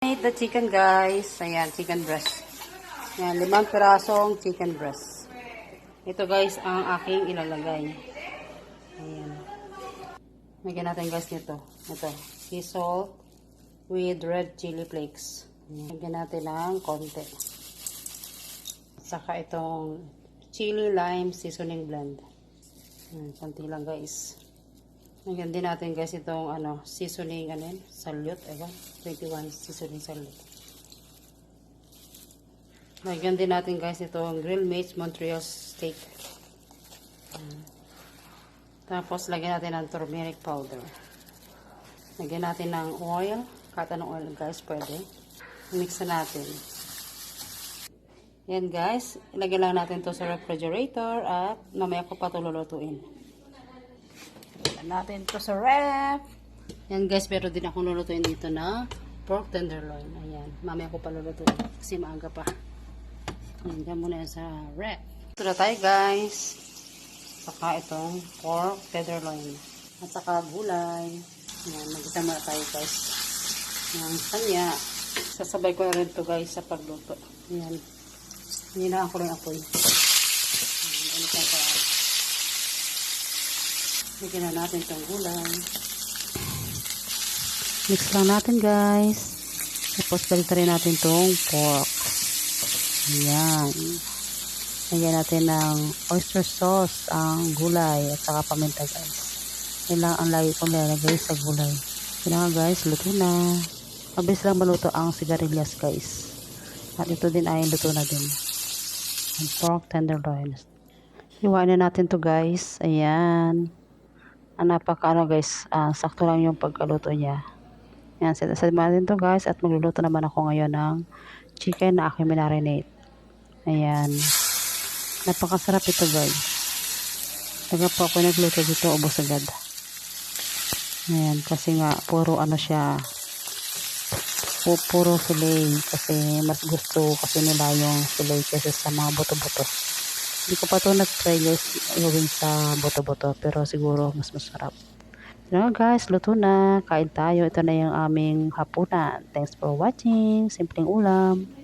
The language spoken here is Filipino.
Eat the chicken guys. Ayan, chicken breast. Ayan, limang pirasong chicken breast. Ito guys ang aking ilalagay. Ayan. Lagyan natin guys nito. Ito. Sea salt with red chili flakes. Ayan. Lagyan natin ng konti. Saka itong chili lime seasoning blend. Ayan, konti lang guys. Lagyan din natin guys itong ano, seasoning ano yun, salute, ewan, 21 seasoning salute. Lagyan din natin guys itong grill mates Montreal steak. Ayan. Tapos lagyan natin ng turmeric powder. Lagyan natin ng oil, kahit anong oil guys, pwede. Mix na natin. Yan guys, ilagay lang natin to sa refrigerator at mamaya ko pa ito lulutuin. Ilagay natin to sa ref. Yan guys, pero din ako lulutuin dito na pork tenderloin. Ayan, mamaya ko pa lulutuin kasi maaga pa. Ayan, dyan muna yan sa ref. Ito na tayo guys. Saka itong pork tenderloin. At saka gulay. Ayan, magkita muna tayo guys. Yan, kanya. Sasabay ko na rin to guys sa pagluto. Ayan. Hinaan ko lang apoy. Ayan, ano pa pa. Lagyan na natin itong gulay. Mix lang natin guys. Tapos balik rin natin itong pork. Ayan. Lagyan natin ng oyster sauce, ang gulay, at saka paminta guys. Yan lang ang lagi kong lalagay sa gulay. Yan nga guys, luto na. Mabilis lang maluto ang sigarilyas guys. At ito din ay luto na din. Ang pork tenderloin. Iwain na natin to guys. Ayan. Ang napaka ano guys, ah, sakto lang yung pagkaluto niya. Ayan, set aside natin to guys. At magluluto naman ako ngayon ng chicken na aking minarinate. Ayan. Napakasarap ito guys. Taga po ako nagluto dito, ubos agad. Ayan, kasi nga, puro ano siya, pu puro fillet. Kasi mas gusto kasi nila yung fillet kasi sa mga buto-buto. Hindi ko pa ito nag-try guys, gawin sa buto-buto. Pero siguro mas masarap. Nga guys, luto na. Kain tayo. Ito na yung aming hapunan. Thanks for watching. Simpleng ulam.